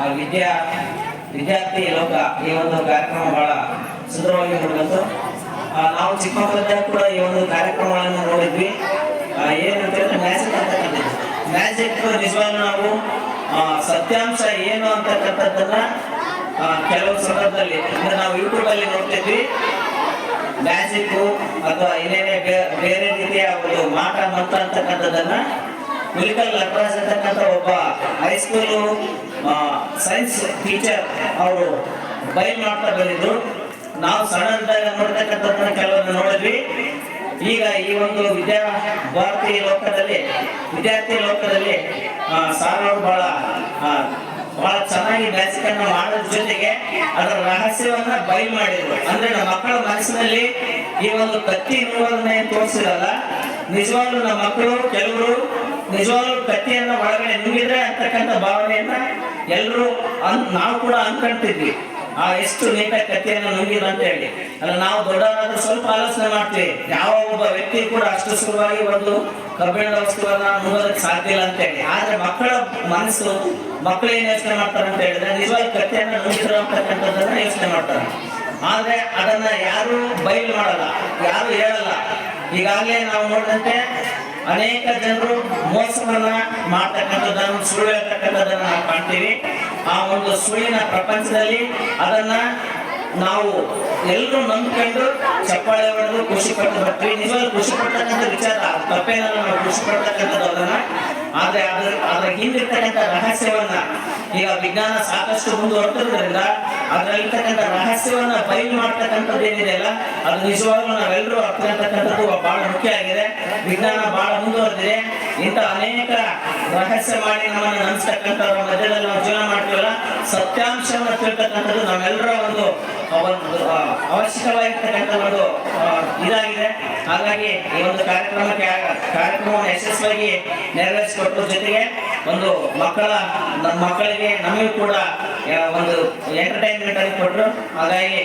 ಆ ವಿದ್ಯಾ ವಿದ್ಯಾರ್ಥಿ ಲೋಕ ಈ ಒಂದು ಕಾರ್ಯಕ್ರಮ ಬಹಳ ಸುಂದರವಾಗಿ ಮೂಡಿಬಂತು ಆ, ನಾವು ಚಿಕ್ಕ ಕೂಡ ಈ ಒಂದು ಕಾರ್ಯಕ್ರಮಗಳನ್ನು ನೋಡಿದ್ವಿ. ಹೇಳಿದ್ರೆ ಮ್ಯಾಜಿಕ್ ಅಂತಕ್ಕಂಥದ್ದು ಮ್ಯಾಜಿಕ್ ನಿಜವಾಗ್ಲೂ ನಾವು ಸತ್ಯಾಂಶ ಏನು ಅಂತಕ್ಕಂಥದ್ದನ್ನ ಕೆಲವು ಸಂದರ್ಭದಲ್ಲಿ ಅಂದ್ರೆ ನಾವು ಯೂಟ್ಯೂಬ್ ಅಲ್ಲಿ ನೋಡ್ತಿದ್ವಿ. ಮ್ಯಾಜಿಕ್ ಅಥವಾ ಏನೇನೇ ಬೇರೆ ರೀತಿಯ ಒಂದು ಮಾಟ ಮಂತ್ರ ಅಂತಕ್ಕಂಥದ್ದನ್ನ ಮುಲಿಕಲ್ ಲಕ್ರಾಜ್ ಅಂತಕ್ಕಂಥ ಒಬ್ಬ ಹೈಸ್ಕೂಲು ಸೈನ್ಸ್ ಟೀಚರ್ ಅವರು ಬೈ ಮಾಡ್ತಾ ಬಂದಿದ್ರು ನಾವು ಸಣ್ಣದಾಗ ನೋಡ್ತಕ್ಕಂಥದ್ದನ್ನ ಕೆಲವೊಂದು ನೋಡಿದ್ವಿ. ಈಗ ಈ ಒಂದು ವಿದ್ಯಾ ಭಾರತೀಯ ಲೋಕದಲ್ಲಿ ವಿದ್ಯಾರ್ಥಿ ಲೋಕದಲ್ಲಿ ಆ, ಸಾರ್ ಅವರು ಬಹಳ ಬಹಳ ಚೆನ್ನಾಗಿ ಮ್ಯಾಸಿಕನ್ನು ಮಾಡೋದ್ರ ಜೊತೆಗೆ ಅದರ ರಹಸ್ಯವನ್ನ ಬೈ ಮಾಡಿದ್ರು. ಅಂದ್ರೆ ನಮ್ಮ ಮಕ್ಕಳ ಮನಸ್ಸಿನಲ್ಲಿ ಈ ಒಂದು ಕತ್ತಿ ಇರುವುದನ್ನ ತೋರಿಸಿರಲ್ಲ. ನಿಜವಾಗ್ಲೂ ನಮ್ಮ ಮಕ್ಕಳು ಕೆಲವರು ನಿಜವಾಗ್ಲೂ ಕತ್ತಿಯನ್ನ ಒಳಗಡೆ ನುಂಗಿದ್ರೆ ಅಂತಕ್ಕಂಥ ಭಾವನೆಯನ್ನ ಎಲ್ಲರೂ ಅನ್ ನಾವು ಕೂಡ ಅನ್ಕೊಂತಿದ್ವಿ. ಆ ಎಷ್ಟು ನೀಟಾಗಿ ಕಥೆಯನ್ನು ನುಂಗಿದ ಅಂತ ಹೇಳಿ. ಅಲ್ಲ ನಾವು ದೊಡ್ಡವರಾದ್ರೆ ಸ್ವಲ್ಪ ಆಲೋಚನೆ ಮಾಡ್ತೀವಿ. ಯಾವ ಒಬ್ಬ ವ್ಯಕ್ತಿ ಕೂಡ ಅಷ್ಟು ಸುಲಭವಾಗಿ ಒಂದು ಕಬ್ಬಿಣದ ವಸ್ತುವನ್ನ ನುಂಗೋದಕ್ಕೆ ಸಾಧ್ಯ ಇಲ್ಲ ಅಂತ ಹೇಳಿ. ಆದ್ರೆ ಮಕ್ಕಳ ಮನಸ್ಸು ಮಕ್ಕಳು ಏನ್ ಯೋಚನೆ ಮಾಡ್ತಾರೆ ಅಂತ ಹೇಳಿದ್ರೆ ನಿಜವಾಗಿ ಕಥೆಯನ್ನು ನುಂಗಿದ್ರು ಅಂತಕ್ಕಂಥದ್ದನ್ನ ಯೋಚನೆ ಮಾಡ್ತಾರೆ. ಆದ್ರೆ ಅದನ್ನ ಯಾರು ಬಯಲು ಮಾಡಲ್ಲ, ಯಾರು ಹೇಳಲ್ಲ. ಈಗಾಗಲೇ ನಾವು ನೋಡಿದಂತೆ ಅನೇಕ ಜನರು ಮೋಸವನ್ನ ಮಾಡ್ತಕ್ಕಂಥದ್ದನ್ನು, ಸುಳ್ಳು ಹೇಳ್ತಕ್ಕಂಥದ್ದನ್ನು ನಾವು ಕಾಣ್ತೀವಿ. ಆ ಒಂದು ಸುಳ್ಳಿನ ಪ್ರಪಂಚದಲ್ಲಿ ಅದನ್ನ ನಾವು ಎಲ್ಲರೂ ನಂಬ್ಕೊಂಡು ಚಪ್ಪಾಳೆ ಹೊಡೆದು ಖುಷಿ ಪಟ್ಟು ಬರ್ತೀವಿ. ನಿಜವಾಗ್ಲೂ ಖುಷಿ ಪಡ್ತಕ್ಕಂಥ ವಿಚಾರ ತಪ್ಪೇನಲ್ಲ ನಾವು ಖುಷಿ ಪಡ್ತಕ್ಕಂಥದ್ದು ಅದನ್ನ. ಆದ್ರೆ ಅದ್ರ ಅದ್ರ ಹಿಂದಿರ್ತಕ್ಕಂಥ ರಹಸ್ಯವನ್ನ ಈಗ ವಿಜ್ಞಾನ ಸಾಕಷ್ಟು ಮುಂದುವರೆದಿರೋದ್ರಿಂದ ಅದ್ರಲ್ಲಿರ್ತಕ್ಕಂಥ ರಹಸ್ಯವನ್ನ ಬಯಲು ಮಾಡ್ತಕ್ಕಂಥದ್ದು ಏನಿದೆಯಲ್ಲ ಅದು ನಿಜವಾಗ್ಲೂ ನಾವೆಲ್ಲರೂ ಅರ್ಥತಕ್ಕಂಥದ್ದು ಬಹಳ ಮುಖ್ಯ ಆಗಿದೆ. ವಿಜ್ಞಾನ ಬಹಳ ಮುಂದುವರೆದಿದೆ. ಇಂಥ ಅನೇಕ ರಹಸ್ಯ ಮಾಡಿ ನಮ್ಮನ್ನು ನಂಬಿಸ್ತಕ್ಕಂಥವ್ರ ಮಧ್ಯದಲ್ಲಿ ನಾವು ಜೀವನ ಮಾಡ್ತೀವಲ್ಲ, ಸತ್ಯಾಂಶವನ್ನು ತಿಳ್ತಕ್ಕಂಥದ್ದು ನಾವೆಲ್ಲರ ಒಂದು ಅವಶ್ಯಕವಾಗಿರ್ತಕ್ಕಂಥ ಒಂದು ಇದಾಗಿದೆ. ಹಾಗಾಗಿ ಈ ಒಂದು ಕಾರ್ಯಕ್ರಮಕ್ಕೆ, ಕಾರ್ಯಕ್ರಮವನ್ನು ಯಶಸ್ವಿಯಾಗಿ ನೆರವೇರಿಸಿಕೊಟ್ಟು ಜೊತೆಗೆ ಒಂದು ಮಕ್ಕಳ, ನಮ್ಮ ಮಕ್ಕಳಿಗೆ ನಮಗೂ ಕೂಡ ಒಂದು ಎಂಟರ್ಟೈನ್ಮೆಂಟ್ ಅನ್ನು ಕೊಟ್ಟರು ಹಾಗಾಗಿ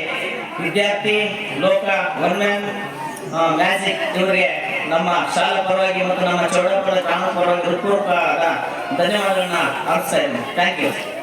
ವಿದ್ಯಾರ್ಥಿ, ಲೋಕ ಒನ್ ಮ್ಯಾಜಿಕ್ ಇವರಿಗೆ ನಮ್ಮ ಶಾಲಾ ಪರವಾಗಿ ಮತ್ತು ನಮ್ಮ ಚೌಡಪುರ ಗ್ರಾಮ ಪರವಾಗಿ ಹೃತ್ಪೂರ್ವಕ ಧನ್ಯವಾದಗಳನ್ನ ಅರ್ಪಿಸ್ತಾ ಇದ್ದೀನಿ. Thank you